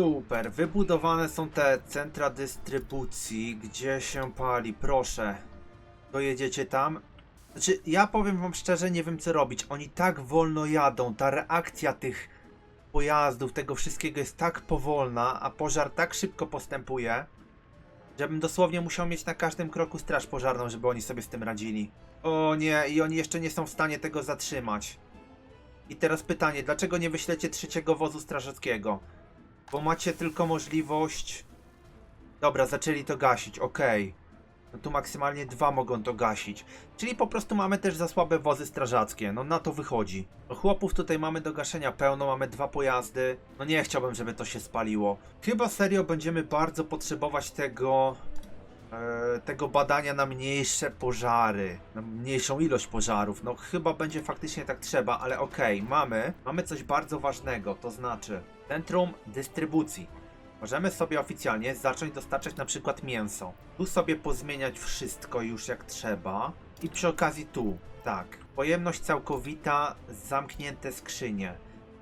Super, wybudowane są te centra dystrybucji, gdzie się pali, proszę. Dojedziecie tam? Znaczy, ja powiem wam szczerze, nie wiem co robić. Oni tak wolno jadą, ta reakcja tych pojazdów, tego wszystkiego jest tak powolna, a pożar tak szybko postępuje, żebym dosłownie musiał mieć na każdym kroku straż pożarną, żeby oni sobie z tym radzili. O nie, i oni jeszcze nie są w stanie tego zatrzymać. I teraz pytanie, dlaczego nie wyślecie trzeciego wozu strażackiego? Bo macie tylko możliwość... Dobra, zaczęli to gasić, okej. No tu maksymalnie dwa mogą to gasić. Czyli po prostu mamy też za słabe wozy strażackie. No na to wychodzi. No, Chłopów tutaj mamy do gaszenia pełno, mamy dwa pojazdy. No nie chciałbym, żeby to się spaliło. Chyba serio będziemy bardzo potrzebować tego... E, tego badania na mniejsze pożary, na mniejszą ilość pożarów. No chyba będzie faktycznie tak trzeba, ale okej, mamy, mamy coś bardzo ważnego, to znaczy centrum dystrybucji. Możemy sobie oficjalnie zacząć dostarczać na przykład mięso. Tu sobie pozmieniać wszystko już jak trzeba. I przy okazji tu, tak. Pojemność całkowita, zamknięte skrzynie.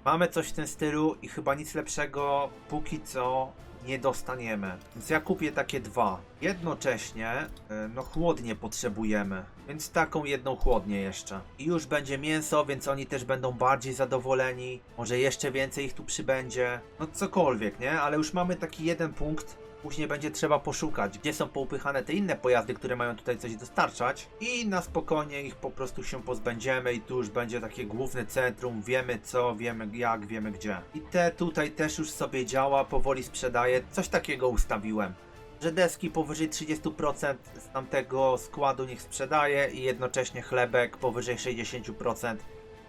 Mamy coś w tym stylu i chyba nic lepszego póki co nie dostaniemy. Więc ja kupię takie dwa. Jednocześnie, e, no chłodnie potrzebujemy. Więc taką jedną chłodnię jeszcze. I już będzie mięso, więc oni też będą bardziej zadowoleni. Może jeszcze więcej ich tu przybędzie. No cokolwiek, nie? Ale już mamy taki jeden punkt. Później będzie trzeba poszukać, gdzie są poupychane te inne pojazdy, które mają tutaj coś dostarczać. I na spokojnie ich po prostu się pozbędziemy i tu już będzie takie główne centrum. Wiemy co, wiemy jak, wiemy gdzie. I te tutaj też już sobie działa, powoli sprzedaje. Coś takiego ustawiłem. Że deski powyżej 30% z tamtego składu niech sprzedaje i jednocześnie chlebek powyżej 60%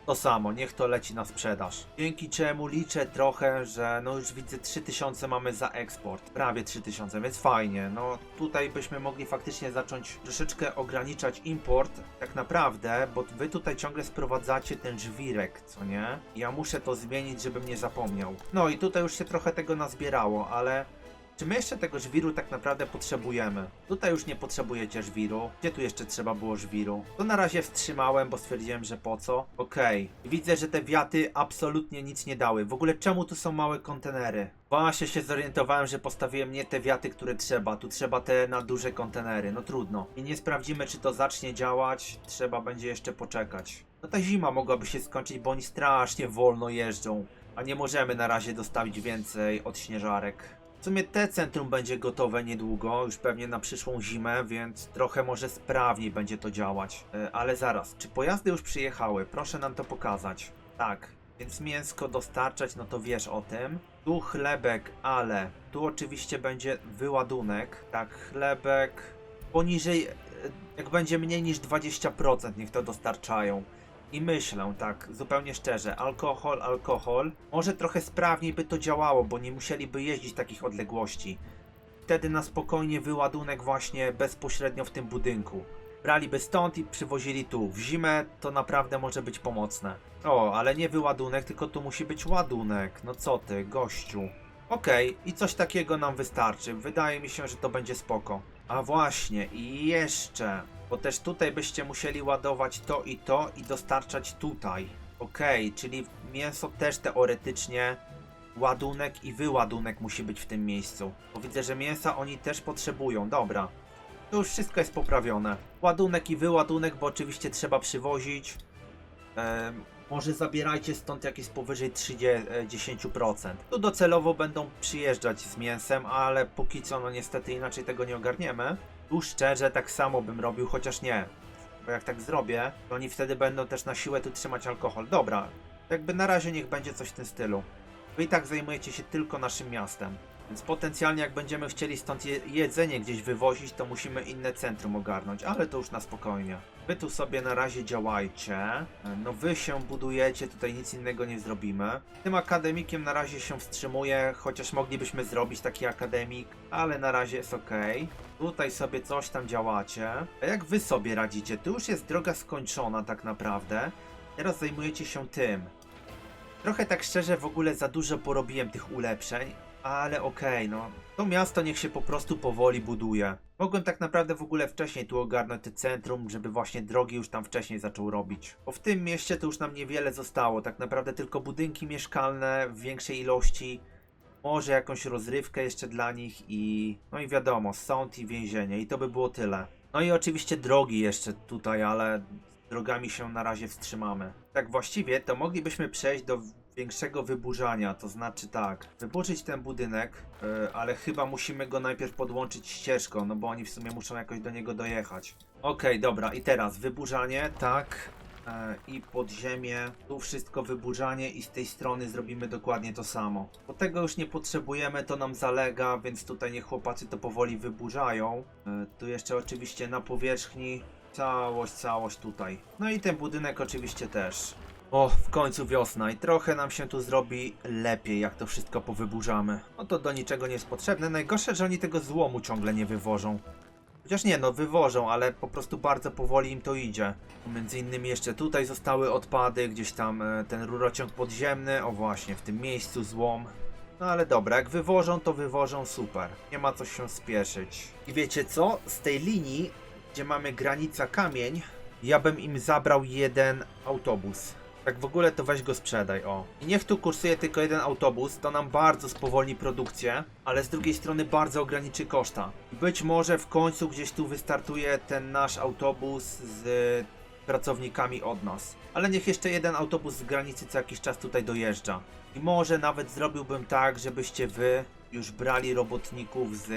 to samo, niech to leci na sprzedaż. Dzięki czemu liczę trochę, że no już widzę 3000 mamy za eksport. Prawie 3000, więc fajnie. No tutaj byśmy mogli faktycznie zacząć troszeczkę ograniczać import, tak naprawdę, bo wy tutaj ciągle sprowadzacie ten żwirek, co nie? Ja muszę to zmienić, żebym nie zapomniał. No i tutaj już się trochę tego nazbierało, ale czy my jeszcze tego żwiru tak naprawdę potrzebujemy? Tutaj już nie potrzebujecie żwiru. Gdzie tu jeszcze trzeba było żwiru? To na razie wstrzymałem, bo stwierdziłem, że po co. Okej. Widzę, że te wiaty absolutnie nic nie dały. W ogóle czemu tu są małe kontenery? Właśnie się zorientowałem, że postawiłem nie te wiaty, które trzeba. Tu trzeba te na duże kontenery. No trudno. I nie sprawdzimy, czy to zacznie działać. Trzeba będzie jeszcze poczekać. No ta zima mogłaby się skończyć, bo oni strasznie wolno jeżdżą. A nie możemy na razie dostawić więcej odśnieżarek. W sumie te centrum będzie gotowe niedługo, już pewnie na przyszłą zimę, więc trochę może sprawniej będzie to działać. E, Ale zaraz, czy pojazdy już przyjechały? Proszę nam to pokazać. Tak, więc mięsko dostarczać, no to wiesz o tym. Tu chlebek, ale tu oczywiście będzie wyładunek. Tak, chlebek poniżej, e, jak będzie mniej niż 20%, niech to dostarczają. I myślę, tak, zupełnie szczerze, alkohol, alkohol. Może trochę sprawniej by to działało, bo nie musieliby jeździć takich odległości. Wtedy na spokojnie wyładunek właśnie bezpośrednio w tym budynku. Braliby stąd i przywozili tu. W zimę to naprawdę może być pomocne. O, ale nie wyładunek, tylko tu musi być ładunek. No co ty, gościu. Okej, i coś takiego nam wystarczy. Wydaje mi się, że to będzie spoko. A właśnie, i jeszcze, bo też tutaj byście musieli ładować to i to i dostarczać tutaj. Okej, czyli mięso też teoretycznie ładunek i wyładunek musi być w tym miejscu. Bo widzę, że mięsa oni też potrzebują. Dobra. To już wszystko jest poprawione. Ładunek i wyładunek, bo oczywiście trzeba przywozić. Em, może zabierajcie stąd jakieś powyżej 30%. Tu docelowo będą przyjeżdżać z mięsem, ale póki co, no niestety inaczej tego nie ogarniemy. Tu szczerze tak samo bym robił, chociaż nie. Bo jak tak zrobię, to oni wtedy będą też na siłę tu trzymać alkohol. Dobra, jakby na razie niech będzie coś w tym stylu. Wy i tak zajmujecie się tylko naszym miastem. Więc potencjalnie jak będziemy chcieli stąd je jedzenie gdzieś wywozić, to musimy inne centrum ogarnąć, ale to już na spokojnie. Wy tu sobie na razie działajcie. No wy się budujecie, tutaj nic innego nie zrobimy. Tym akademikiem na razie się wstrzymuję, chociaż moglibyśmy zrobić taki akademik, ale na razie jest ok. Tutaj sobie coś tam działacie. A jak wy sobie radzicie? Tu już jest droga skończona tak naprawdę. Teraz zajmujecie się tym. Trochę tak szczerze w ogóle za dużo porobiłem tych ulepszeń, ale okej, no. To miasto niech się po prostu powoli buduje. Mogłem tak naprawdę w ogóle wcześniej tu ogarnąć te centrum, żeby właśnie drogi już tam wcześniej zaczął robić. Bo w tym mieście to już nam niewiele zostało, tak naprawdę tylko budynki mieszkalne w większej ilości może jakąś rozrywkę jeszcze dla nich i no i wiadomo, sąd i więzienie i to by było tyle. No i oczywiście drogi jeszcze tutaj, ale drogami się na razie wstrzymamy. Tak właściwie to moglibyśmy przejść do większego wyburzania, to znaczy tak, wyburzyć ten budynek, yy, ale chyba musimy go najpierw podłączyć ścieżką, no bo oni w sumie muszą jakoś do niego dojechać. Okej, dobra, i teraz wyburzanie, tak, e, i podziemie, tu wszystko wyburzanie i z tej strony zrobimy dokładnie to samo. Bo tego już nie potrzebujemy, to nam zalega, więc tutaj niech chłopacy to powoli wyburzają. E, tu jeszcze oczywiście na powierzchni całość, całość tutaj. No i ten budynek oczywiście też. O, w końcu wiosna i trochę nam się tu zrobi lepiej, jak to wszystko powyburzamy. No to do niczego nie jest potrzebne. Najgorsze, że oni tego złomu ciągle nie wywożą. Chociaż nie, no wywożą, ale po prostu bardzo powoli im to idzie. Między innymi jeszcze tutaj zostały odpady, gdzieś tam e, ten rurociąg podziemny, o właśnie, w tym miejscu złom. No ale dobra, jak wywożą, to wywożą super. Nie ma co się spieszyć. I wiecie co? Z tej linii, gdzie mamy granica kamień, ja bym im zabrał jeden autobus. Tak w ogóle to weź go sprzedaj, o. I niech tu kursuje tylko jeden autobus, to nam bardzo spowolni produkcję, ale z drugiej strony bardzo ograniczy koszta. Być może w końcu gdzieś tu wystartuje ten nasz autobus z pracownikami od nas. Ale niech jeszcze jeden autobus z granicy co jakiś czas tutaj dojeżdża. I może nawet zrobiłbym tak, żebyście wy już brali robotników z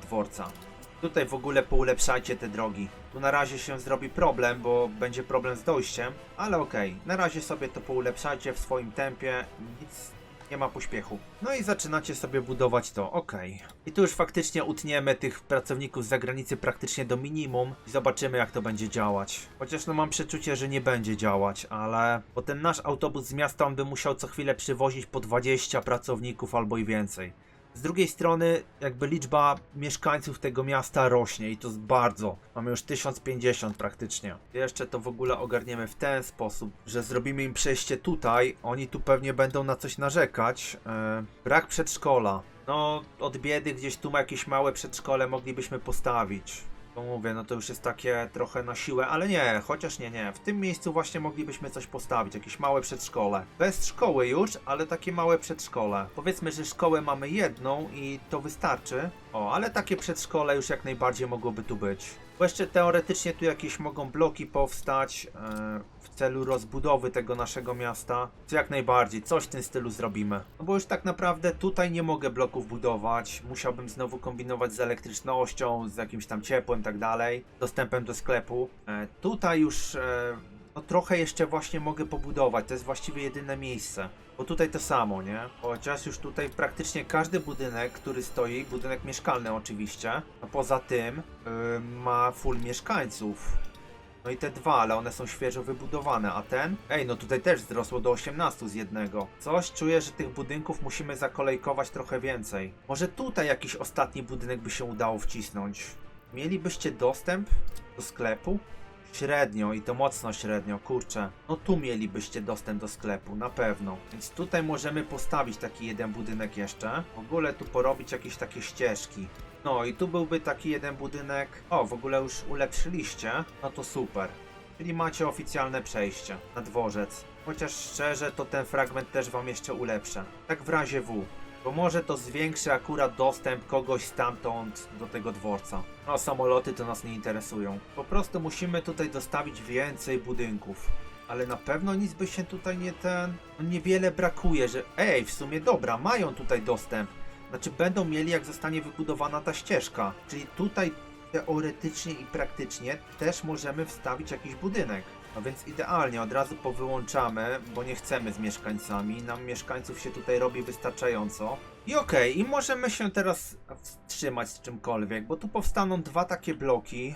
dworca. Tutaj w ogóle poulepszajcie te drogi. Tu na razie się zrobi problem, bo będzie problem z dojściem, ale okej. Na razie sobie to poulepszajcie w swoim tempie. Nic nie ma pośpiechu. No i zaczynacie sobie budować to, okej. I tu już faktycznie utniemy tych pracowników z zagranicy praktycznie do minimum i zobaczymy jak to będzie działać. Chociaż no mam przeczucie, że nie będzie działać, ale... Bo ten nasz autobus z miasta on by musiał co chwilę przywozić po 20 pracowników albo i więcej. Z drugiej strony, jakby liczba mieszkańców tego miasta rośnie i to bardzo. Mamy już 1050 praktycznie. Jeszcze to w ogóle ogarniemy w ten sposób, że zrobimy im przejście tutaj. Oni tu pewnie będą na coś narzekać. E, brak przedszkola. No, od biedy gdzieś tu jakieś małe przedszkole moglibyśmy postawić. To mówię, no to już jest takie trochę na siłę, ale nie, chociaż nie, nie. W tym miejscu właśnie moglibyśmy coś postawić, jakieś małe przedszkole. Bez szkoły już, ale takie małe przedszkole. Powiedzmy, że szkołę mamy jedną i to wystarczy. O, ale takie przedszkole już jak najbardziej mogłoby tu być. Bo jeszcze teoretycznie tu jakieś mogą bloki powstać e, w celu rozbudowy tego naszego miasta. To jak najbardziej, coś w tym stylu zrobimy. No bo już tak naprawdę tutaj nie mogę bloków budować. Musiałbym znowu kombinować z elektrycznością, z jakimś tam ciepłem, tak dalej. Dostępem do sklepu. E, tutaj już e, trochę jeszcze właśnie mogę pobudować. To jest właściwie jedyne miejsce. Bo tutaj to samo, nie? Chociaż już tutaj praktycznie każdy budynek, który stoi, budynek mieszkalny oczywiście, no poza tym yy, ma full mieszkańców. No i te dwa, ale one są świeżo wybudowane, a ten? Ej, no tutaj też wzrosło do 18 z jednego. Coś czuję, że tych budynków musimy zakolejkować trochę więcej. Może tutaj jakiś ostatni budynek by się udało wcisnąć. Mielibyście dostęp do sklepu? Średnio i to mocno średnio, kurczę. No tu mielibyście dostęp do sklepu, na pewno. Więc tutaj możemy postawić taki jeden budynek jeszcze. W ogóle tu porobić jakieś takie ścieżki. No i tu byłby taki jeden budynek. O, w ogóle już ulepszyliście. No to super. Czyli macie oficjalne przejście na dworzec. Chociaż szczerze, to ten fragment też wam jeszcze ulepszę. Tak w razie W. Bo może to zwiększy akurat dostęp kogoś stamtąd do tego dworca. No, samoloty to nas nie interesują. Po prostu musimy tutaj dostawić więcej budynków. Ale na pewno nic by się tutaj nie ten... No niewiele brakuje, że... Ej, w sumie dobra, mają tutaj dostęp. Znaczy będą mieli jak zostanie wybudowana ta ścieżka. Czyli tutaj teoretycznie i praktycznie też możemy wstawić jakiś budynek. No więc idealnie, od razu powyłączamy, bo nie chcemy z mieszkańcami. Nam mieszkańców się tutaj robi wystarczająco. I okej, i możemy się teraz wstrzymać z czymkolwiek, bo tu powstaną dwa takie bloki.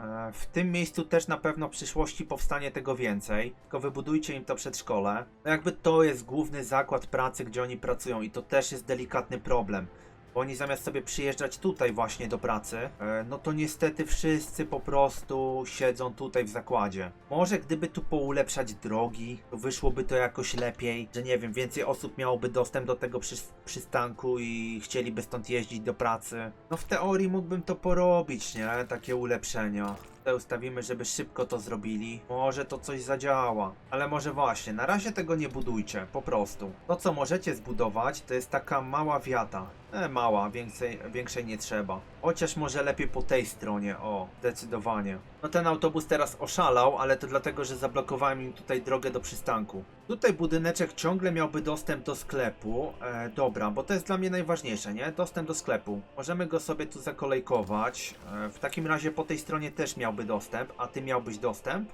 E, W tym miejscu też na pewno w przyszłości powstanie tego więcej. Tylko wybudujcie im to przedszkole. No jakby to jest główny zakład pracy, gdzie oni pracują i to też jest delikatny problem. Bo oni zamiast sobie przyjeżdżać tutaj właśnie do pracy, e, no to niestety wszyscy po prostu siedzą tutaj w zakładzie. Może gdyby tu poulepszać drogi, to wyszłoby to jakoś lepiej, że nie wiem, więcej osób miałoby dostęp do tego przy, przystanku i chcieliby stąd jeździć do pracy. No w teorii mógłbym to porobić, nie? Takie ulepszenia. Tutaj ustawimy, żeby szybko to zrobili. Może to coś zadziała. Ale może właśnie, na razie tego nie budujcie, po prostu. To co możecie zbudować, to jest taka mała wiata. E, mała, więcej, większej nie trzeba. Chociaż może lepiej po tej stronie, o, zdecydowanie. No ten autobus teraz oszalał, ale to dlatego, że zablokowałem im tutaj drogę do przystanku. Tutaj budyneczek ciągle miałby dostęp do sklepu. E, dobra, bo to jest dla mnie najważniejsze, nie? Dostęp do sklepu. Możemy go sobie tu zakolejkować. E, w takim razie po tej stronie też miałby dostęp, a ty miałbyś dostęp?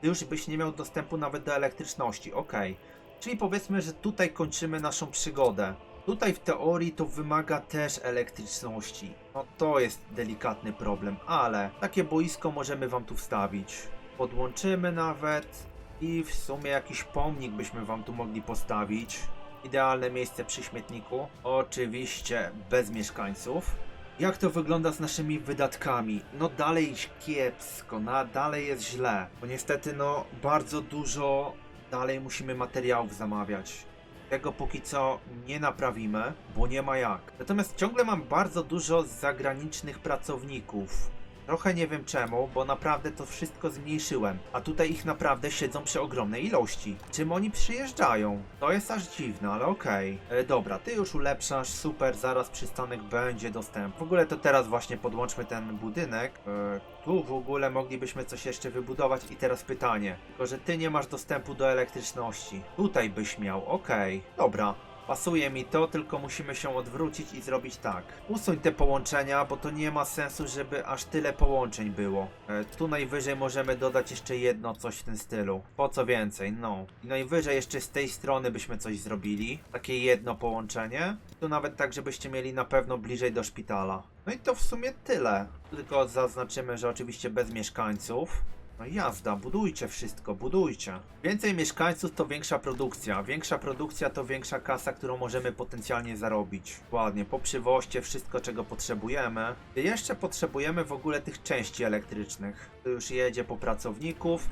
Ty już byś nie miał dostępu nawet do elektryczności, okej. Czyli powiedzmy, że tutaj kończymy naszą przygodę. Tutaj w teorii to wymaga też elektryczności. No to jest delikatny problem, ale takie boisko możemy wam tu wstawić. Podłączymy nawet i w sumie jakiś pomnik byśmy wam tu mogli postawić. Idealne miejsce przy śmietniku. Oczywiście bez mieszkańców. Jak to wygląda z naszymi wydatkami? No dalej kiepsko, na, dalej jest źle. Bo niestety no bardzo dużo dalej musimy materiałów zamawiać. Tego póki co nie naprawimy, bo nie ma jak. Natomiast ciągle mam bardzo dużo zagranicznych pracowników. Trochę nie wiem czemu, bo naprawdę to wszystko zmniejszyłem. A tutaj ich naprawdę siedzą przy ogromnej ilości. Czym oni przyjeżdżają? To jest aż dziwne, ale okej. E, Dobra, ty już ulepszasz, super, zaraz przystanek będzie dostępny. W ogóle to teraz właśnie podłączmy ten budynek. E, tu w ogóle moglibyśmy coś jeszcze wybudować i teraz pytanie. Tylko, że ty nie masz dostępu do elektryczności. Tutaj byś miał, okej. Dobra, Pasuje mi to, tylko musimy się odwrócić i zrobić tak. Usuń te połączenia, bo to nie ma sensu, żeby aż tyle połączeń było. E, tu najwyżej możemy dodać jeszcze jedno, coś w tym stylu. Po co więcej, no. I najwyżej jeszcze z tej strony byśmy coś zrobili. Takie jedno połączenie. Tu nawet tak, żebyście mieli na pewno bliżej do szpitala. No i to w sumie tyle. Tylko zaznaczymy, że oczywiście bez mieszkańców. No jazda, budujcie wszystko, budujcie. Więcej mieszkańców to większa produkcja. Większa produkcja to większa kasa, którą możemy potencjalnie zarobić. Ładnie, po przywoźcie wszystko, czego potrzebujemy. Jeszcze potrzebujemy w ogóle tych części elektrycznych. Tu już jedzie po pracowników.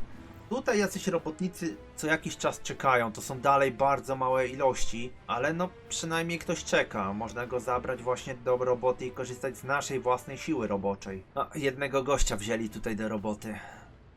Tutaj jacyś robotnicy co jakiś czas czekają, to są dalej bardzo małe ilości, ale no przynajmniej ktoś czeka. Można go zabrać właśnie do roboty i korzystać z naszej własnej siły roboczej. A, jednego gościa wzięli tutaj do roboty.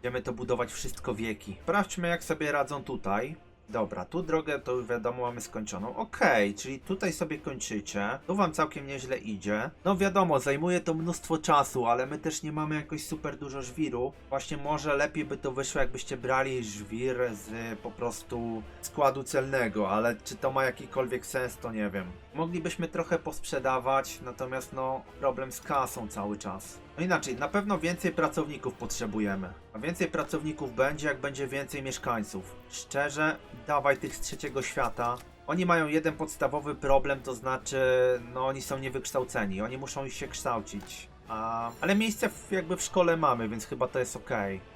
Będziemy to budować wszystko wieki. Sprawdźmy jak sobie radzą tutaj. Dobra, tu drogę to już wiadomo mamy skończoną. Okej, czyli tutaj sobie kończycie. Tu wam całkiem nieźle idzie. No wiadomo, zajmuje to mnóstwo czasu, ale my też nie mamy jakoś super dużo żwiru. Właśnie może lepiej by to wyszło jakbyście brali żwir z po prostu składu celnego, ale czy to ma jakikolwiek sens to nie wiem. Moglibyśmy trochę posprzedawać, natomiast no problem z kasą cały czas. No inaczej, na pewno więcej pracowników potrzebujemy. A więcej pracowników będzie, jak będzie więcej mieszkańców. Szczerze, dawaj tych z trzeciego świata. Oni mają jeden podstawowy problem, to znaczy, no oni są niewykształceni, oni muszą się kształcić. A, ale miejsce w, jakby w szkole mamy, więc chyba to jest ok.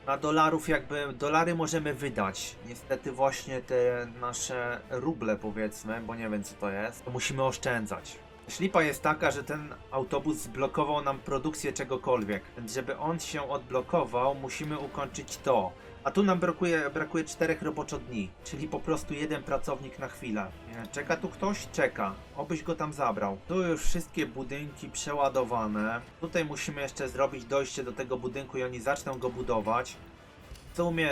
Na dolarów jakby, dolary możemy wydać. Niestety właśnie te nasze ruble powiedzmy, bo nie wiem co to jest, to musimy oszczędzać. Ślipa jest taka, że ten autobus zblokował nam produkcję czegokolwiek. Więc żeby on się odblokował, musimy ukończyć to. A tu nam brakuje, brakuje czterech roboczo dni, czyli po prostu jeden pracownik na chwilę. Czeka tu ktoś? Czeka. Obyś go tam zabrał. Tu już wszystkie budynki przeładowane. Tutaj musimy jeszcze zrobić dojście do tego budynku i oni zaczną go budować. W sumie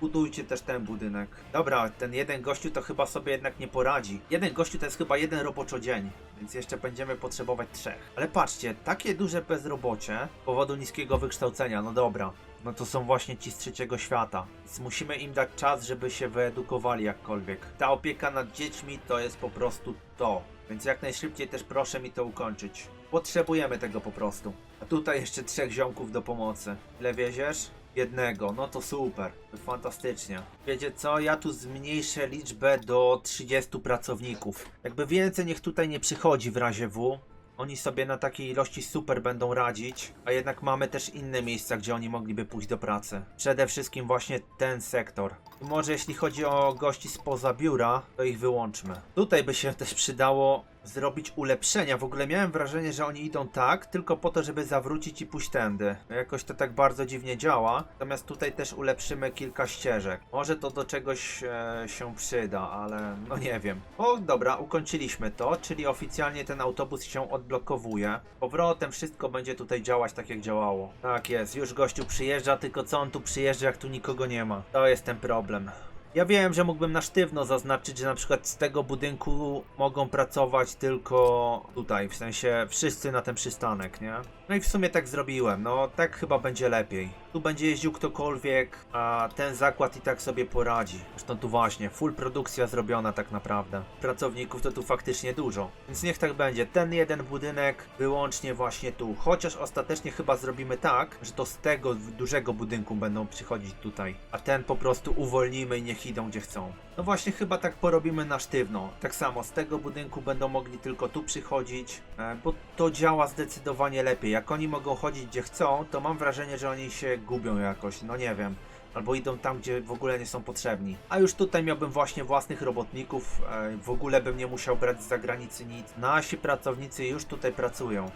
budujcie też ten budynek. Dobra, ten jeden gościu to chyba sobie jednak nie poradzi. Jeden gościu to jest chyba jeden roboczo dzień, więc jeszcze będziemy potrzebować trzech. Ale patrzcie, takie duże bezrobocie z powodu niskiego wykształcenia, no dobra. No to są właśnie ci z trzeciego świata. Więc musimy im dać czas, żeby się wyedukowali jakkolwiek. Ta opieka nad dziećmi to jest po prostu to. Więc jak najszybciej też proszę mi to ukończyć. Potrzebujemy tego po prostu. A tutaj jeszcze trzech ziomków do pomocy. Ile wieziesz? Jednego, no to super, fantastycznie. Wiecie co, ja tu zmniejszę liczbę do 30 pracowników. Jakby więcej niech tutaj nie przychodzi w razie W. Oni sobie na takiej ilości super będą radzić, a jednak mamy też inne miejsca, gdzie oni mogliby pójść do pracy. Przede wszystkim właśnie ten sektor. I może jeśli chodzi o gości spoza biura, to ich wyłączmy. Tutaj by się też przydało zrobić ulepszenia. W ogóle miałem wrażenie, że oni idą tak, tylko po to, żeby zawrócić i pójść tędy. Jakoś to tak bardzo dziwnie działa. Natomiast tutaj też ulepszymy kilka ścieżek. Może to do czegoś e, się przyda, ale no nie wiem. O, dobra, ukończyliśmy to, czyli oficjalnie ten autobus się odblokowuje. Powrotem wszystko będzie tutaj działać tak jak działało. Tak jest, już gościu przyjeżdża, tylko co on tu przyjeżdża, jak tu nikogo nie ma. To jest ten problem. Ja wiem, że mógłbym na sztywno zaznaczyć, że na przykład z tego budynku mogą pracować tylko tutaj, w sensie wszyscy na ten przystanek, nie? No i w sumie tak zrobiłem, no tak chyba będzie lepiej. Tu będzie jeździł ktokolwiek, a ten zakład i tak sobie poradzi. Zresztą tu właśnie, full produkcja zrobiona tak naprawdę. Pracowników to tu faktycznie dużo. Więc niech tak będzie. Ten jeden budynek wyłącznie właśnie tu. Chociaż ostatecznie chyba zrobimy tak, że to z tego dużego budynku będą przychodzić tutaj. A ten po prostu uwolnimy i niech idą gdzie chcą. No właśnie chyba tak porobimy na sztywno. Tak samo z tego budynku będą mogli tylko tu przychodzić, e, bo to działa zdecydowanie lepiej. Jak oni mogą chodzić gdzie chcą, to mam wrażenie, że oni się gubią jakoś, no nie wiem. Albo idą tam, gdzie w ogóle nie są potrzebni. A już tutaj miałbym właśnie własnych robotników, e, w ogóle bym nie musiał brać z zagranicy nic. Nasi pracownicy już tutaj pracują.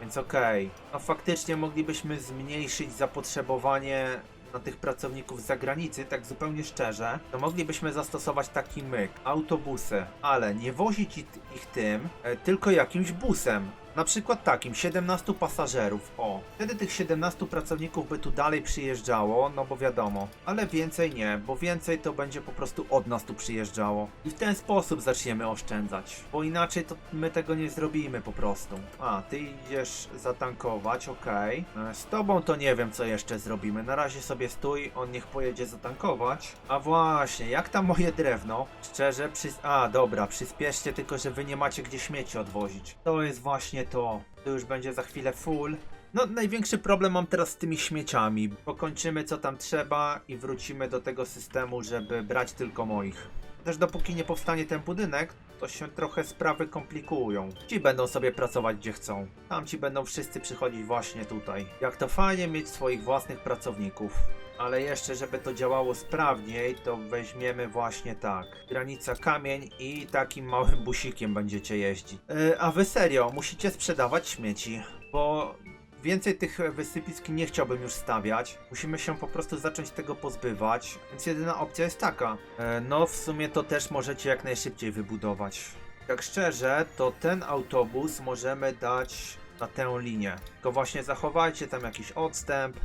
Więc okej. No faktycznie moglibyśmy zmniejszyć zapotrzebowanie na tych pracowników z zagranicy, tak zupełnie szczerze, to moglibyśmy zastosować taki myk, autobusy, ale nie wozić ich tym, e, tylko jakimś busem. Na przykład takim, 17 pasażerów, o. Wtedy tych 17 pracowników by tu dalej przyjeżdżało, no bo wiadomo. Ale więcej nie, bo więcej to będzie po prostu od nas tu przyjeżdżało. I w ten sposób zaczniemy oszczędzać. Bo inaczej to my tego nie zrobimy po prostu. A, ty idziesz zatankować, okej. E, Z tobą to nie wiem co jeszcze zrobimy. Na razie sobie stój, on niech pojedzie zatankować. A właśnie, jak tam moje drewno? Szczerze, przys... A, dobra, przyspieszcie tylko, że wy nie macie gdzie śmieci odwozić. To jest właśnie to. To już będzie za chwilę full. No, największy problem mam teraz z tymi śmieciami. Pokończymy co tam trzeba i wrócimy do tego systemu, żeby brać tylko moich. Też dopóki nie powstanie ten budynek, to się trochę sprawy komplikują. Ci będą sobie pracować gdzie chcą. Tamci będą wszyscy przychodzić właśnie tutaj. Jak to fajnie mieć swoich własnych pracowników. Ale jeszcze, żeby to działało sprawniej, to weźmiemy właśnie tak. Granica kamień i takim małym busikiem będziecie jeździć. Yy, a wy serio, musicie sprzedawać śmieci, bo Więcej tych wysypisk nie chciałbym już stawiać. Musimy się po prostu zacząć tego pozbywać. Więc jedyna opcja jest taka. E, no, w sumie to też możecie jak najszybciej wybudować. Tak szczerze, to ten autobus możemy dać na tę linię. Tylko właśnie zachowajcie tam jakiś odstęp.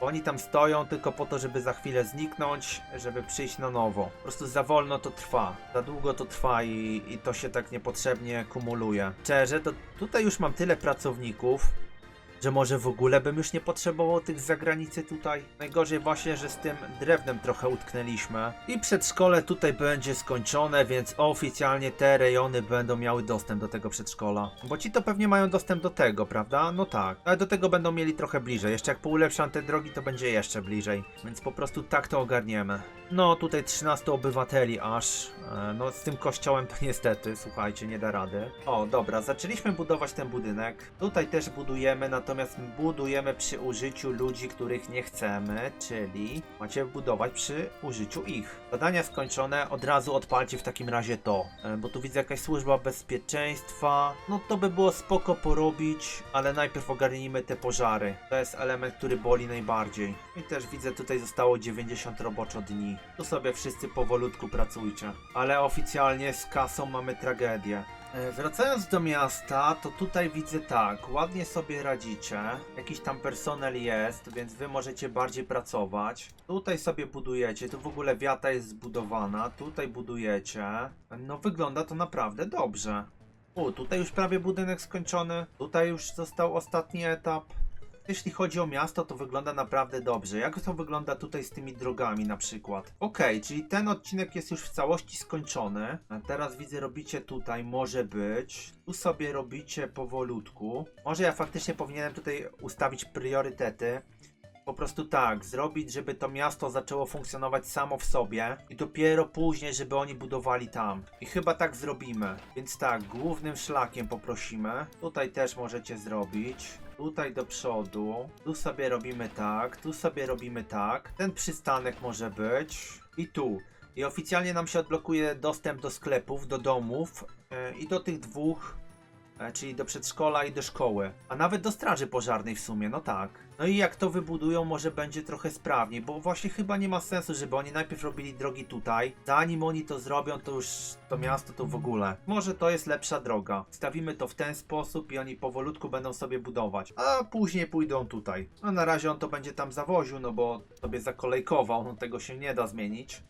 Oni tam stoją tylko po to, żeby za chwilę zniknąć, żeby przyjść na nowo. Po prostu za wolno to trwa. Za długo to trwa i, i to się tak niepotrzebnie kumuluje. Szczerze, to tutaj już mam tyle pracowników, że może w ogóle bym już nie potrzebował tych zagranicy tutaj. Najgorzej właśnie, że z tym drewnem trochę utknęliśmy. I przedszkole tutaj będzie skończone, więc oficjalnie te rejony będą miały dostęp do tego przedszkola. Bo ci to pewnie mają dostęp do tego, prawda? No tak. Ale do tego będą mieli trochę bliżej. Jeszcze jak poulepszam te drogi, to będzie jeszcze bliżej. Więc po prostu tak to ogarniemy. No, tutaj 13 obywateli aż. E, No, z tym kościołem to niestety, słuchajcie, nie da rady. O, dobra, zaczęliśmy budować ten budynek. Tutaj też budujemy, natomiast budujemy przy użyciu ludzi, których nie chcemy, czyli macie budować przy użyciu ich. Zadania skończone, od razu odpalcie w takim razie to. E, Bo tu widzę jakaś służba bezpieczeństwa. No to by było spoko porobić, ale najpierw ogarnijmy te pożary. To jest element, który boli najbardziej. I też widzę, tutaj zostało 90 roboczo dni. Tu sobie wszyscy powolutku pracujcie. Ale oficjalnie z kasą mamy tragedię. E, Wracając do miasta, to tutaj widzę tak, ładnie sobie radzicie, jakiś tam personel jest, więc wy możecie bardziej pracować. Tutaj sobie budujecie, tu w ogóle wiata jest zbudowana, tutaj budujecie. No wygląda to naprawdę dobrze. U, tutaj już prawie budynek skończony, tutaj już został ostatni etap. Jeśli chodzi o miasto, to wygląda naprawdę dobrze. Jak to wygląda tutaj z tymi drogami na przykład? Okej, czyli ten odcinek jest już w całości skończony. A teraz widzę, robicie tutaj, może być. Tu sobie robicie powolutku. Może ja faktycznie powinienem tutaj ustawić priorytety. Po prostu tak, zrobić, żeby to miasto zaczęło funkcjonować samo w sobie i dopiero później, żeby oni budowali tam. I chyba tak zrobimy. Więc tak, głównym szlakiem poprosimy. Tutaj też możecie zrobić. Tutaj do przodu. Tu sobie robimy tak, tu sobie robimy tak. Ten przystanek może być. I tu. I oficjalnie nam się odblokuje dostęp do sklepów, do domów e, i do tych dwóch, czyli do przedszkola i do szkoły. A nawet do straży pożarnej w sumie, no tak. No i jak to wybudują, może będzie trochę sprawniej, bo właśnie chyba nie ma sensu, żeby oni najpierw robili drogi tutaj. Zanim oni to zrobią, to już to miasto to w ogóle. Może to jest lepsza droga. Stawimy to w ten sposób i oni powolutku będą sobie budować. A później pójdą tutaj. No na razie on to będzie tam zawoził, no bo sobie zakolejkował, no tego się nie da zmienić.